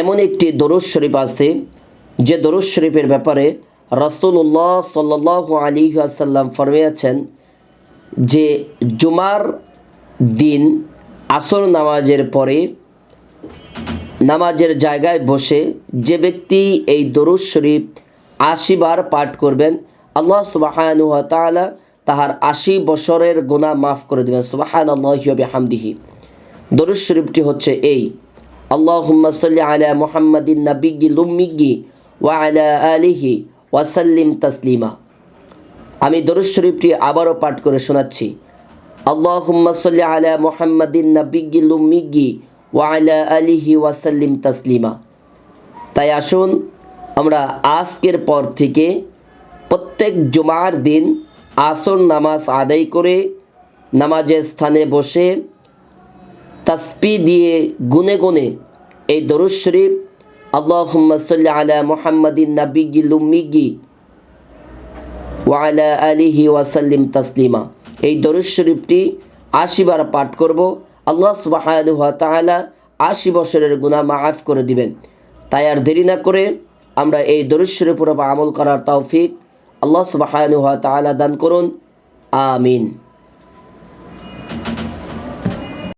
এমন একটি দরুদ শরীফ আছে, যে দরুদ শরীফের ব্যাপারে রসুল্লাহ সাল্লাহ আলী আসাল্লাম ফরমিয়াছেন যে জুমার দিন আসর নামাজের পরে নামাজের জায়গায় বসে যে ব্যক্তি এই দরুদ শরীফ আশি বার পাঠ করবেন, আল্লাহ সুবাহানু তাআলা তাহার আশি বছরের গুনাহ মাফ করে দেবেন। সুবাহান আল্লাহবে হামদিহি দরুদ শরীফটি হচ্ছে এই আল্লাহুম্মা সাল্লি আলা মুহাম্মাদিন নাবিগি লুম্মিগি ওয়া আলা আলিহি ওয়াসাল্লিম তাসলিমা। আমি দরুদ শরীফটি আবারও পাঠ করে শোনাচ্ছি। আল্লাহুম্মা সাল্লি আলা মুহাম্মাদিন নাবিগি লুম্মিগি ওয়া আলা আলিহি ওয়াসাল্লিম তাসলিমা। তাই আসুন, আমরা আজকের পর থেকে প্রত্যেক জুমার দিন আসর নামাজ আদায় করে নামাজের স্থানে বসে তাসপি দিয়ে গুনে গুনে এই দরুদ শরীফ, আল্লাহুম্মা সাল্লি আলা মুহাম্মাদিন নাবিগি লুম্মিগি ওয়ালা আলিহি ওয়াসাল্লিম তাসলিমা। এই দরুদ শরীফটি আশি বার পাঠ করব। আল্লাহ সুবাহানুহ তাআলা আশি বছরের গুনাহ মাফ করে দিবেন। তাই আর দেরি না করে আমরা এই দরুদ শরীফের উপর আমল করার তৌফিক আল্লাহ সুবাহানুহ তাআলা দান করুন। আমিন।